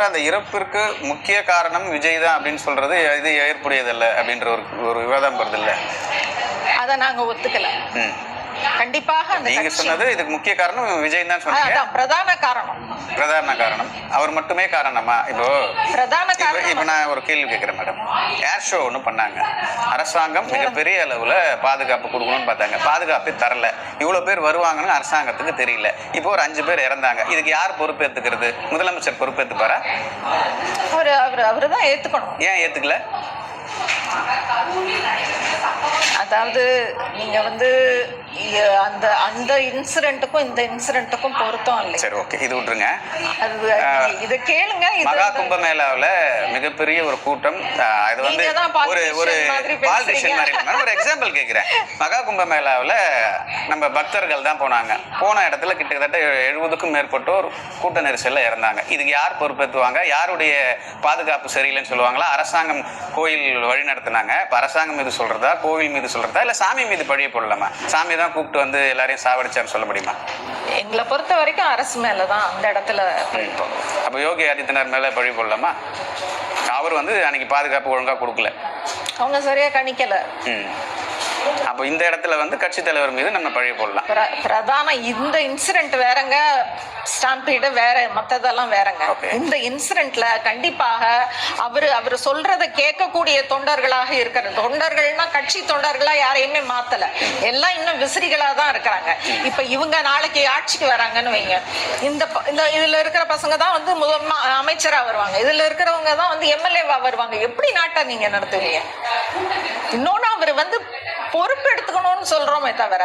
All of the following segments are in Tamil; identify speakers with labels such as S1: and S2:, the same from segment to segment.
S1: அப்புறம் அந்த இறப்பிற்கு முக்கிய காரணம் விஜய் தான் அப்படின்னு சொல்றது இது ஏற்புடையதல்ல அப்படின்ற ஒரு ஒரு விவாதம் வருது இல்ல
S2: அதை நாங்க ஒத்துக்கல. கண்டிப்பாக
S1: நீங்க சொன்னது இதுக்கு முக்கிய காரணம் விஜய் தான் சொன்னீங்க.
S2: பிரதான காரணம்.
S1: பிரதான காரணம். அவர் மட்டுமே காரணமா? இப்போ
S2: பிரதான காரணம்
S1: இப்போ நான் ஒரு கேள்வி கேட்குறேன் மேடம். ஏர் ஷோ ஒன்று பண்ணாங்க. அரசாங்கம் மிகப்பெரிய அளவில் பாதுகாப்பு கொடுக்கணும்னு பார்த்தாங்க. பாதுகாப்பே தரல. இவ்வளோ பேர் வருவாங்கன்னு அரசாங்கத்துக்கு தெரியல. இப்போ ஒரு அஞ்சு பேர் இறந்தாங்க. இதுக்கு யார் பொறுப்பேற்றுக்கிறது முதலமைச்சர் பொறுப்பேற்றுப்பாரா
S2: அவரு அவரு அவரு தான் ஏத்துக்கணும்.
S1: ஏன் ஏற்றுக்கல
S2: அதாவது நீங்க வந்து அந்த அந்த இன்சிடென்ட்டுக்கும் இந்த இன்சிடென்ட்டுக்கும் பொருத்தம் இல்லை.
S1: சரி ஓகே இது விட்டுருங்க.
S2: அது இதை கேளுங்க. இது
S1: மகா கும்பமேளாவில் மிகப்பெரிய ஒரு கூட்டம். இது வந்து ஒரு ஒரு பாலிட்டிஷியன். மாதிரி. ஒரு எக்ஸாம்பிள் கேட்குறேன் மகா கும்பமேளாவில் நம்ம பக்தர்கள் தான் போனாங்க. போன இடத்துல கிட்டத்தட்ட எழுபதுக்கும் மேற்பட்டோர் கூட்ட நெரிசலில் இறந்தாங்க. இதுக்கு யார் பொறுப்பேற்றுவாங்க யாருடைய பாதுகாப்பு சரியில்லைன்னு சொல்லுவாங்களா? அரசாங்கம் கோயில் வழி நடத்துனாங்க. இப்போ அரசாங்கம் மீது சொல்றதா? கோவில் மீது சொல்றதா? இல்லை சாமி மீது பழிய போடலாமா? சாமி தான் கூப்பிட்டு வந்து எல்லாரையும் சாவடிச்சான்னு சொல்ல முடியுமா?
S2: எங்களை பொறுத்த வரைக்கும் அரசு மேலதான் அந்த இடத்துல
S1: அப்போ யோகி ஆதித்யநாத் மேலே பழி போடலாமா? அவர் வந்து அன்னைக்கு பாதுகாப்பு ஒழுங்கா கொடுக்கல.
S2: அவங்க சரியா கணிக்கல.
S1: அப்போ இந்த இடத்துல வந்து கட்சி தலைவர் மீது நம்ம பழி போடலாம்.
S2: பிர- பிரதான இந்த இன்சிடென்ட் வேறங்க ஸ்டாம்பீடு வேற மத்ததெல்லாம் வேறங்க. இந்த இன்சிடென்ட்ல கண்டிப்பாக அவரு அவர் சொல்றத கேட்கக்கூடிய தொண்டர்களாக இருக்கிற தொண்டர்கள்னா கட்சி தொண்டர்களா யாரையுமே மாத்தல. எல்லாம் இன்னும் விசிறிகளா தான் இருக்கிறாங்க. இப்ப இவங்க நாளைக்கு ஆட்சிக்கு வராங்கன்னு வைங்க. இந்த இந்த இதுல இருக்கிற பசங்க தான் வந்து முதல் ம- அமைச்சரா வருவாங்க. இதுல இருக்கிறவங்க தான் வந்து எம்எல்ஏவா வருவாங்க. எப்படி நாட்டை நீங்க நடத்துவீங்க? இன்னொன்னு அவர் வந்து சொல்றோமே தவிர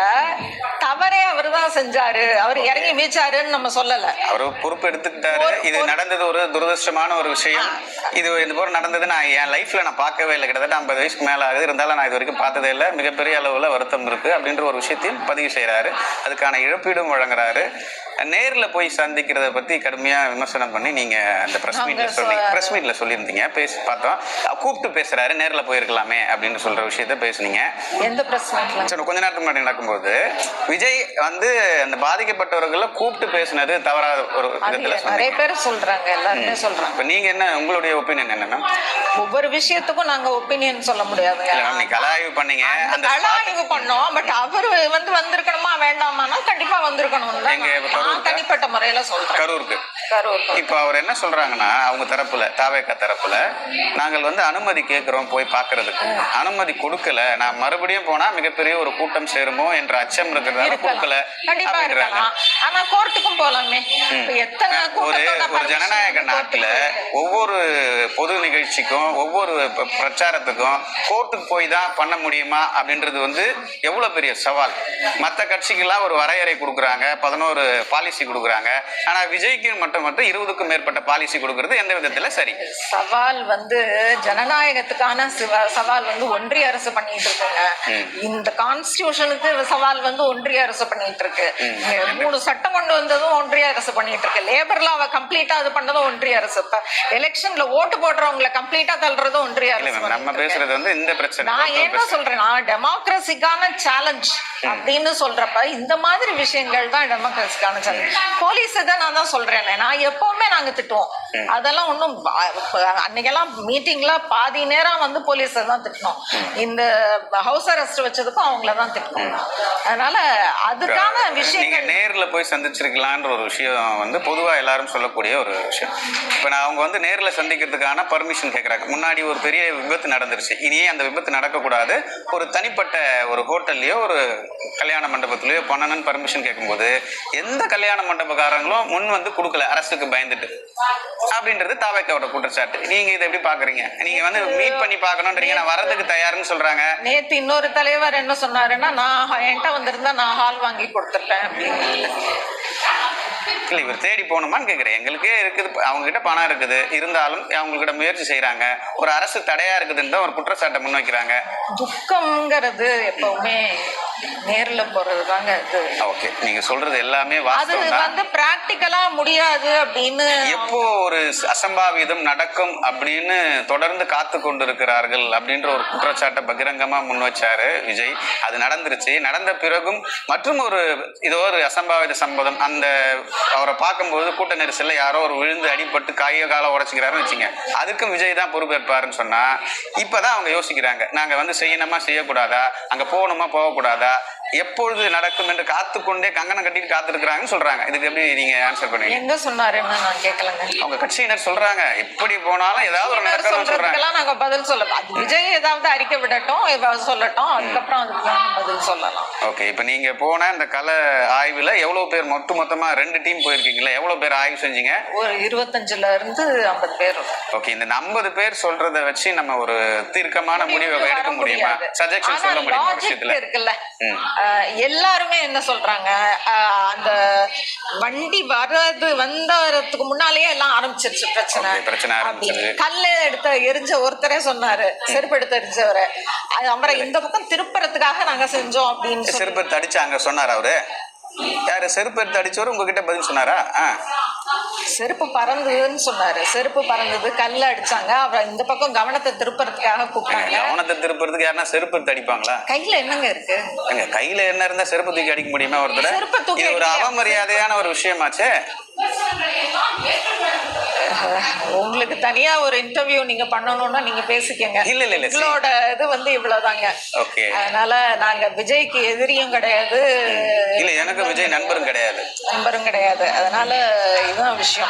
S2: தவறே அவர் தான் செஞ்சாரு. அவர் இறங்கி மீச்சாருன்னு நம்ம சொல்லல.
S1: அவர் பொறுப்பு எடுத்துக்கிட்டாரு. இது நடந்தது ஒரு துரதிருஷ்டமான ஒரு விஷயம். இது இது போல நடந்தது நான் என் லைஃப்ல நான் பார்க்கவே இல்லை. கிட்டத்தட்ட ஐம்பது வயசுக்கு மேல ஆகுது. இருந்தாலும் நான் இது வரைக்கும் பார்த்ததே இல்லை. மிகப்பெரிய அளவுல வருத்தம் இருக்கு அப்படின்ற ஒரு விஷயத்தையும் பதிவு செய்றாரு. அதுக்கான இழப்பீடும் வழங்குறாரு. நேர்ல போய் சந்திக்கிறத பத்தி கடுமையா விமர்சனம் பண்ணி நீங்க அந்த பிரஸ் மீட்ல சொல்லி பிரஸ் மீட்ல சொல்லியிருந்தீங்க. பேசி பார்த்தோம். கூப்பிட்டு பேசுறாரு. நேர்ல போயிருக்கலாமே அப்படின்னு சொல்ற விஷயத்த பேசுனீங்க.
S2: எந்த
S1: சரி, கொஞ்ச நேரத்துக்கு முன்னாடி நடக்கும்போது விஜய் வந்து அந்த பாதிக்கப்பட்டவர்களை கூப்பிட்டு பேசினது தவறாத ஒரு விதத்துல
S2: நிறைய பேர் சொல்றாங்க எல்லாருமே சொல்றாங்க.
S1: இப்ப நீங்க என்ன உங்களுடைய ஒப்பீனியன் என்ன
S2: ஒவ்வொரு விஷயத்துக்கும் நாங்க ஒப்பீனியன் சொல்ல முடியாதுங்க
S1: இல்ல மேம் நீ கலாய்வு பண்ணீங்க அந்த
S2: கலாய்வு பண்ணோம் பட் அவரு வந்து வந்திருக்கணுமா வேண்டாமானா கண்டிப்பா வந்திருக்கணும் நான்? தனிப்பட்ட முறையில சொல்றேன்.
S1: கரூருக்கு.
S2: கரூர்
S1: இப்ப அவர் என்ன சொல்றாங்கன்னா அவங்க தரப்புல தாவேக்கா தரப்புல நாங்கள் வந்து அனுமதி கேட்கிறோம் போய் பார்க்கிறதுக்கு அனுமதி கொடுக்கல. நான் மறுபடியும் போனா மிகப்பெரிய ஒரு கூட்டம் சேருமோ என்ற அச்சம் இருக்கிறதால கொடுக்கல
S2: ஆனா கோர்ட்டுக்கும் போலாமே. எத்தனை
S1: ஒரு ஒரு ஜனநாயக நாட்டுல. ஒவ்வொரு பொது நிகழ்ச்சிக்கும் ஒவ்வொரு பிரச்சாரத்துக்கும் கோர்ட்டுக்கு போய் தான் பண்ண முடியுமா அப்படின்றது வந்து எவ்வளவு பெரிய சவால். மற்ற கட்சிக்கெல்லாம் ஒரு வரையறை கொடுக்குறாங்க பதினோரு பாலிசி கொடுக்குறாங்க. ஆனா விஜய்க்கு மட்டும் மட்டும் இருபதுக்கும் மேற்பட்ட பாலிசி கொடுக்கறது எந்த விதத்துல சரி?
S2: சவால் வந்து ஜனநாயகத்துக்கான சிவ- சவால் வந்து ஒன்றிய அரசு பண்ணிட்டு இருக்குங்க. இந்த கான்ஸ்டியூஷனுக்கு சவால் வந்து ஒன்றிய அரசு பண்ணிட்டு இருக்கு. மூணு சட்டம் கொண்டு வந்ததும் ஒன்றிய அரசு பண்ணிட்டு இருக்கு. லேபர் லாவை கம்ப்ளீட்டா இது பண்ணதும் ஒன்றிய அரசு. இப்ப எலெக்ஷன்ல ஓட்டு போடுறவங்களை கம்ப்ளீட்டா தள்ளுறதும் ஒன்றிய அரசு
S1: மேம் நம்ம. பேசுறது வந்து இந்த பிரச்சனை.
S2: நான் என்ன. சொல்றேன்னா டெமோக்ரஸிக்கான சேலஞ்ச் அப்படின்னு சொல்றப்ப இந்த மாதிரி விஷயங்கள் தான் டெமோக்ரஸிக்கான சேலஞ்ச் போலீஸ் தான் நான் தான் சொல்றேன். நான் எப்பவுமே நாங்க திட்டுவோம். அதெல்லாம் ஒன்றும் அன்னைக்கெல்லாம் மீட்டிங்ல பாதி நேரம் வந்து போலீஸை தான் திட்டணும். இந்த ஹவுஸ் அரெஸ்ட் வச்சதுக்கும் அவங்கள தான் திட்டணும். அதனால அதுக்கான
S1: நீங்க
S2: விஷயங்கள்
S1: நேர்ல போய் சந்திச்சிருக்கலான்ற ஒரு விஷயம் வந்து பொதுவா எல்லாரும் சொல்லக்கூடிய ஒரு விஷயம். இப்ப நான் அவங்க வந்து நேர்ல சந்திக்கிறதுக்கான பர்மிஷன் கேக்குறாங்க. முன்னாடி ஒரு பெரிய விபத்து நடந்துருச்சு. இனியே அந்த விபத்து நடக்கக்கூடாது. ஒரு தனிப்பட்ட ஒரு ஹோட்டல்லையோ ஒரு கல்யாண மண்டபத்திலயோ பண்ணணும்னு பர்மிஷன் கேட்கும்போது எந்த கல்யாண மண்டபக்காரங்களும் முன் வந்து கொடுக்கல அரசுக்கு பயந்துட்டு. அப்படின்றது தாவைக்காவோட குற்றச்சாட்டு. நீங்க இதை எப்படி பாக்குறீங்க? நீங்க வந்து மீட் பண்ணி பார்க்கணுன்றீங்க நான் வரதுக்கு தயாருன்னு சொல்றாங்க.
S2: நேத்து இன்னொரு தலைவர் என்ன சொன்னாருன்னா நான் என்கிட்ட வந்திருந்தா நான் ஹால் வாங்கி கொடுத்துருப்பேன் அப்படின்னு.
S1: இல்ல இவர் தேடி போகணுமான்னு கேக்குறேன் எங்களுக்கே இருக்குது அவங்க கிட்ட பணம் இருக்குது. இருந்தாலும் அவங்க கிட்ட முயற்சி செய்றாங்க. ஒரு அரசு தடையா இருக்குதுன்னு தான் ஒரு குற்றச்சாட்டை முன்வைக்கிறாங்க
S2: துக்கம்ங்கிறது எப்பவுமே நேர்ல போறது தாங்க இது.
S1: ஓகே. நீங்க சொல்றது எல்லாமே
S2: அது வந்து பிராக்டிக்கலா முடியாது அப்படின்னு
S1: எப்போ ஒரு அசம்பாவிதம் நடக்கும் அப்படின்னு தொடர்ந்து காத்து கொண்டிருக்கிறார்கள் அப்படின்ற ஒரு குற்றச்சாட்டை பகிரங்கமா முன் வச்சாரு விஜய். அது நடந்துருச்சு. நடந்த பிறகும் மற்றும் ஒரு இதோ ஒரு அசம்பாவித சம்பவம் அந்த அவரை பார்க்கும்போது கூட்ட நெரிசலில் யாரோ ஒரு விழுந்து அடிபட்டு காய காலை உடச்சிக்கிறாருன்னு வச்சுங்க. அதுக்கும் விஜய் தான் பொறுப்பேற்பாருன்னு சொன்னால் இப்போ தான் அவங்க யோசிக்கிறாங்க. நாங்கள் வந்து செய்யணுமா செய்யக்கூடாதா? அங்கே போகணுமா போகக்கூடாதா? எப்பொழுது நடக்கும் என்று காத்துக்கொண்டே கங்கணம் கட்டிட்டு காத்திருக்கிறாங்கன்னு சொல்றாங்க. இதுக்கு எப்படி நீங்க ஆன்சர் பண்ணுவீங்க?
S2: எங்க சொன்னாருன்னு நான் கேட்கலங்க
S1: அவங்க கட்சியினர் சொல்றாங்க. எப்படி போனாலும் ஏதாவது ஒரு நடக்கணும்னு சொல்றாங்க.
S2: நாங்க பதில் சொல்ல விஜய் ஏதாவது அறிக்கை விடட்டும் சொல்லட்டும் அதுக்கப்புறம் அதுக்கு பதில் சொல்லலாம்.
S1: ஓகே இப்போ நீங்க போன இந்த கலை ஆய்வுல எவ்வளவு பேர் மொத்த மொத்தமா ரெண்டு டீம் போயிருக்கீங்களா? எவ்வளவு பேர் ஆய்வு செஞ்சீங்க?
S2: ஒரு இருபத்தஞ்சுல இருந்து ஐம்பது பேர்.
S1: ஓகே இந்த 50 பேர் சொல்றத வச்சு நம்ம ஒரு தீர்க்கமான முடிவை எடுக்க முடியுமா. சஜஷன் சொல்ல முடியுமா விஷயத்துல?
S2: இருக்குல்ல. எல்லாருமே என்ன சொல்றாங்க? அந்த வண்டி வர்றது வந்ததுக்கு முன்னாலேயே எல்லாம் ஆரம்பிச்சிருச்சு பிரச்சனை.
S1: பிரச்சனை
S2: கல்லு எடுத்த எரிஞ்ச ஒருத்தரே சொன்னாரு. செருப்பு எடுத்து எரிஞ்சவரை. அது அவரை இந்த பக்கம் திருப்புறதுக்காக நாங்க செஞ்சோம் அப்படின்னு
S1: செருப்பு எடுத்து அடிச்சாங்க சொன்னார் அவரு. யாரு செருப்பு எடுத்து அடிச்சவரு உங்ககிட்ட பதில் சொன்னாரா?
S2: செருப்பு பறந்ததுன்னு சொன்னாரு. செருப்பு பறந்தது கல்ல அடிச்சாங்க. அப்புறம் இந்த பக்கம் கவனத்தை திருப்புறதுக்காக கூப்பிட்டாங்க.
S1: கவனத்தை திருப்புறதுக்கு யாருன்னா செருப்பு எடுத்து அடிப்பாங்களா?
S2: கையில என்னங்க இருக்கு?
S1: எங்க கையில என்ன இருந்தா செருப்பு தூக்கி அடிக்க முடியுமா ஒருத்தர்?
S2: செருப்பை தூக்கி
S1: இது ஒரு அவமரியாதையான ஒரு விஷயமாச்சே.
S2: உங்களுக்கு தனியா ஒரு இன்டர்வியூ நீங்க பண்ணணும்னா நீங்க பேசிக்கங்க.
S1: இல்ல, இல்ல, இல்ல.
S2: உங்களோட இது வந்து இவ்வளவுதாங்க.
S1: ஓகே.
S2: அதனால நாங்க விஜய்க்கு எதிரியும் கிடையாது.
S1: இல்ல எனக்கு விஜய் நண்பரும் கிடையாது.
S2: நண்பரும் கிடையாது. அதனால இதுதான் விஷயம்.